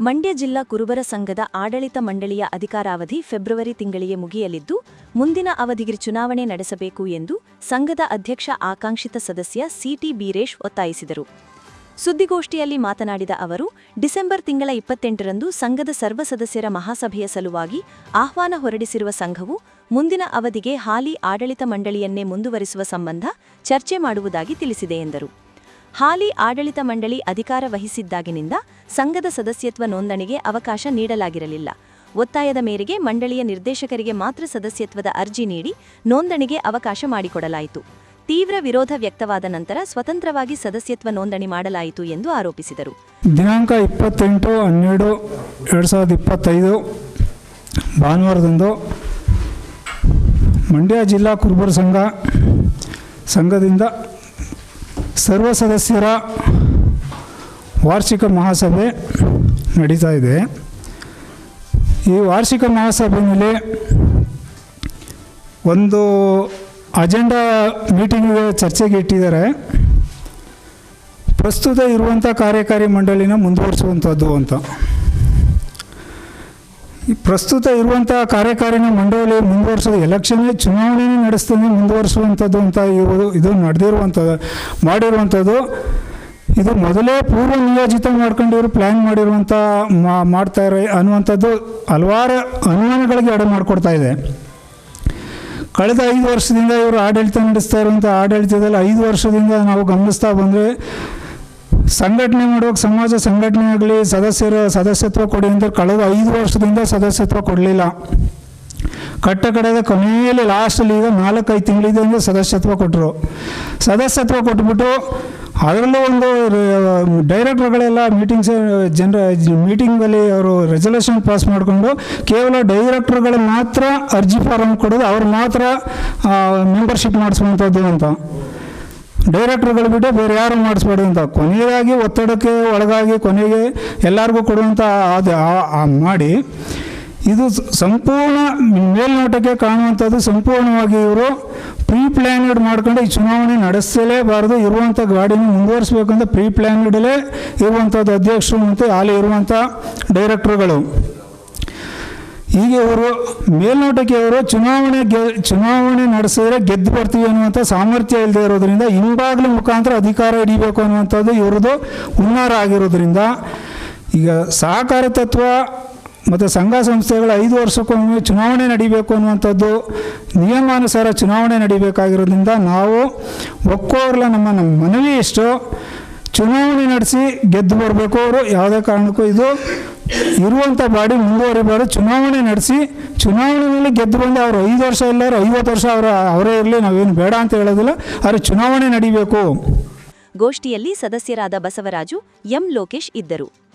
ಮಂಡ್ಯ ಜಿಲ್ಲಾ ಕುರುಬರ ಸಂಘದ ಆಡಳಿತ ಮಂಡಳಿಯ ಅಧಿಕಾರಾವಧಿ ಫೆಬ್ರವರಿ ತಿಂಗಳಿಗೆ ಮುಗಿಯಲಿದ್ದು, ಮುಂದಿನ ಅವಧಿಗೆ ಚುನಾವಣೆ ನಡೆಸಬೇಕು ಎಂದು ಸಂಘದ ಅಧ್ಯಕ್ಷ ಆಕಾಂಕ್ಷಿತ ಸದಸ್ಯ ಸಿಟಿ ಬೀರೇಶ್ ಒತ್ತಾಯಿಸಿದರು. ಸುದ್ದಿಗೋಷ್ಠಿಯಲ್ಲಿ ಮಾತನಾಡಿದ ಅವರು, ಡಿಸೆಂಬರ್ ತಿಂಗಳ ಇಪ್ಪತ್ತೆಂಟರಂದು ಸಂಘದ ಸರ್ವ ಸದಸ್ಯರ ಮಹಾಸಭೆಯ ಸಲುವಾಗಿ ಆಹ್ವಾನ ಹೊರಡಿಸಿರುವ ಸಂಘವು ಮುಂದಿನ ಅವಧಿಗೆ ಹಾಲಿ ಆಡಳಿತ ಮಂಡಳಿಯನ್ನೇ ಮುಂದುವರಿಸುವ ಸಂಬಂಧ ಚರ್ಚೆ ಮಾಡುವುದಾಗಿ ತಿಳಿಸಿದೆ ಎಂದರು. ಹಾಲಿ ಆಡಳಿತ ಮಂಡಳಿ ಅಧಿಕಾರ ವಹಿಸಿದ್ದಾಗಿನಿಂದ ಸಂಘದ ಸದಸ್ಯತ್ವ ನೋಂದಣಿಗೆ ಅವಕಾಶ ನೀಡಲಾಗಿರಲಿಲ್ಲ. ಒತ್ತಾಯದ ಮೇರೆಗೆ ಮಂಡಳಿಯ ನಿರ್ದೇಶಕರಿಗೆ ಮಾತ್ರ ಸದಸ್ಯತ್ವದ ಅರ್ಜಿ ನೀಡಿ ನೋಂದಣಿಗೆ ಅವಕಾಶ ಮಾಡಿಕೊಡಲಾಯಿತು. ತೀವ್ರ ವಿರೋಧ ವ್ಯಕ್ತವಾದ ನಂತರ ಸ್ವತಂತ್ರವಾಗಿ ಸದಸ್ಯತ್ವ ನೋಂದಣಿ ಮಾಡಲಾಯಿತು ಎಂದು ಆರೋಪಿಸಿದರು. ದಿನಾಂಕ ಇಪ್ಪತ್ತೆಂಟು, ಹನ್ನೆರಡು, ಎರಡು ಸಾವಿರದ ಇಪ್ಪತ್ತೈದು, ಭಾನುವಾರದಂದು ಮಂಡ್ಯ ಜಿಲ್ಲಾ ಕುರುಬರ ಸಂಘ, ಸಂಘದಿಂದ ಸರ್ವ ಸದಸ್ಯರ ವಾರ್ಷಿಕ ಮಹಾಸಭೆ ನಡೀತಾ ಇದೆ. ಈ ವಾರ್ಷಿಕ ಮಹಾಸಭೆಯಲ್ಲಿ ಒಂದು ಅಜೆಂಡಾ ಮೀಟಿಂಗ್ಗೆ ಚರ್ಚೆಗೆ ಇಟ್ಟಿದ್ದಾರೆ. ಪ್ರಸ್ತುತ ಇರುವಂಥ ಕಾರ್ಯಕಾರಿ ಮಂಡಳಿನ ಮುಂದುವರಿಸುವಂಥದ್ದು ಅಂತ. ಈ ಪ್ರಸ್ತುತ ಇರುವಂಥ ಕಾರ್ಯಕಾರಿನ ಮಂಡಳಿ ಮುಂದುವರಿಸೋದು ಎಲೆಕ್ಷನ್ನೇ ಚುನಾವಣೆ ನಡೆಸ್ತೇನೆ, ಮುಂದುವರಿಸುವಂಥದ್ದು ಅಂತ ಇರುವುದು, ಇದು ನಡೆದಿರುವಂಥದ್ದು, ಮಾಡಿರುವಂಥದ್ದು ಇದು ಮೊದಲೇ ಪೂರ್ವ ನಿಯೋಜಿತ ಮಾಡ್ಕೊಂಡು ಇವರು ಪ್ಲ್ಯಾನ್ ಮಾಡಿರುವಂಥ ಮಾ- ಇರೋ ಅನ್ನುವಂಥದ್ದು ಹಲವಾರು ಅನುಮಾನಗಳಿಗೆ ಎಡೆ ಮಾಡಿಕೊಡ್ತಾ ಇದೆ. ಕಳೆದ ಐದು ವರ್ಷದಿಂದ ಇವರು ಆಡಳಿತ ನಡೆಸ್ತಾ ಇರುವಂಥ ಆಡಳಿತದಲ್ಲಿ ಐದು ವರ್ಷದಿಂದ ನಾವು ಗಮನಿಸ್ತಾ ಬಂದರೆ, ಸಂಘಟನೆ ಮಾಡುವಾಗ, ಸಮಾಜ ಸಂಘಟನೆ ಆಗಲಿ, ಸದಸ್ಯರ ಸದಸ್ಯತ್ವ ಕೊಡಿ ಅಂತ ಕಳೆದ ಐದು ವರ್ಷದಿಂದ ಸದಸ್ಯತ್ವ ಕೊಡಲಿಲ್ಲ. ಕಟ್ಟ ಕಡೆದ ಕೊನೆಯಲ್ಲಿ ಲಾಸ್ಟಲ್ಲಿ ಈಗ ನಾಲ್ಕೈದು ತಿಂಗಳಿಂದ ಸದಸ್ಯತ್ವ ಕೊಟ್ಟರು ಸದಸ್ಯತ್ವ ಕೊಟ್ಬಿಟ್ಟು ಅದರಲ್ಲೂ ಒಂದು ಡೈರೆಕ್ಟರ್ಗಳೆಲ್ಲ ಮೀಟಿಂಗ್ಸ್ ಜನರ ಮೀಟಿಂಗಲ್ಲಿ ಅವರು ರೆಸಲ್ಯೂಷನ್ ಪಾಸ್ ಮಾಡಿಕೊಂಡು ಕೇವಲ ಡೈರೆಕ್ಟರ್ಗಳು ಮಾತ್ರ ಅರ್ಜಿ ಫಾರಮ್ ಕೊಡೋದು, ಅವ್ರು ಮಾತ್ರ ಮೆಂಬರ್ಶಿಪ್ ಮಾಡಿಸುವಂಥದ್ದು ಅಂತ. ಡೈರೆಕ್ಟರ್ಗಳು ಬಿಟ್ಟು ಬೇರೆ ಯಾರು ಮಾಡಿಸ್ಬೇಡಿ ಅಂತ. ಕೊನೆಯದಾಗಿ ಒತ್ತಡಕ್ಕೆ ಒಳಗಾಗಿ ಕೊನೆಗೆ ಎಲ್ಲರಿಗೂ ಕೊಡುವಂಥ ಅದು ಮಾಡಿ ಇದು ಸಂಪೂರ್ಣ ಮೇಲ್ನೋಟಕ್ಕೆ ಕಾಣುವಂಥದ್ದು ಸಂಪೂರ್ಣವಾಗಿ ಇವರು ಪ್ರೀ ಪ್ಲ್ಯಾನೆಡ್ ಮಾಡ್ಕೊಂಡು ಈ ಚುನಾವಣೆ ನಡೆಸಲೇಬಾರದು. ಇರುವಂಥ ಗಾಡಿನ ಮುಂದುವರಿಸ್ಬೇಕಂತ ಪ್ರೀ ಪ್ಲ್ಯಾನೆಡಲ್ಲೇ ಇರುವಂಥದ್ದು ಅಧ್ಯಕ್ಷರು ಮತ್ತು ಅಲ್ಲಿ ಇರುವಂಥ ಡೈರೆಕ್ಟರ್ಗಳು. ಹೀಗೆ ಇವರು ಮೇಲ್ನೋಟಕ್ಕೆ ಅವರು ಚುನಾವಣೆ ಗೆ, ಚುನಾವಣೆ ನಡೆಸಿದ್ರೆ ಗೆದ್ದು ಬರ್ತೀವಿ ಅನ್ನುವಂಥ ಸಾಮರ್ಥ್ಯ ಇಲ್ಲದೆ ಇರೋದ್ರಿಂದ ಹಿಂಬಾಗ್ಲು ಮುಖಾಂತರ ಅಧಿಕಾರ ಹಿಡಿಬೇಕು ಅನ್ನುವಂಥದ್ದು ಇವ್ರದ್ದು ಹುನ್ನಾರ ಆಗಿರೋದ್ರಿಂದ. ಈಗ ಸಹಕಾರ ತತ್ವ ಮತ್ತು ಸಂಘ ಸಂಸ್ಥೆಗಳು ಐದು ವರ್ಷಕ್ಕೊಮ್ಮೆ ಚುನಾವಣೆ ನಡೀಬೇಕು ಅನ್ನುವಂಥದ್ದು ನಿಯಮಾನುಸಾರ ಚುನಾವಣೆ ನಡೀಬೇಕಾಗಿರೋದ್ರಿಂದ ನಾವು ಒಕ್ಕೋರ್ಲ ನಮ್ಮ ನಮ್ಮ ಮನವಿ ಎಷ್ಟು ಚುನಾವಣೆ ನಡೆಸಿ ಗೆದ್ದು ಬರಬೇಕು ಅವರು ಯಾವುದೇ ಕಾರಣಕ್ಕೂ ಇದು ಇರುವಂಥ ಬಾಡಿ ಮುಂದುವರಿಬಾರ್ದು. ಚುನಾವಣೆ ನಡೆಸಿ ಚುನಾವಣೆಯಲ್ಲಿ ಗೆದ್ದು ಬಂದು ಅವರು ಐದು ವರ್ಷ ಇಲ್ಲಾರು ಐವತ್ತು ವರ್ಷ ಅವರು ಅವರೇ ಇರಲಿ, ನಾವೇನು ಬೇಡ ಅಂತ ಹೇಳೋದಿಲ್ಲ. ಆದರೆ ಚುನಾವಣೆ ನಡೀಬೇಕು. ಗೋಷ್ಠಿಯಲ್ಲಿ ಸದಸ್ಯರಾದ ಬಸವರಾಜು ಎಂ ಲೋಕೇಶ್ ಇದ್ದರು.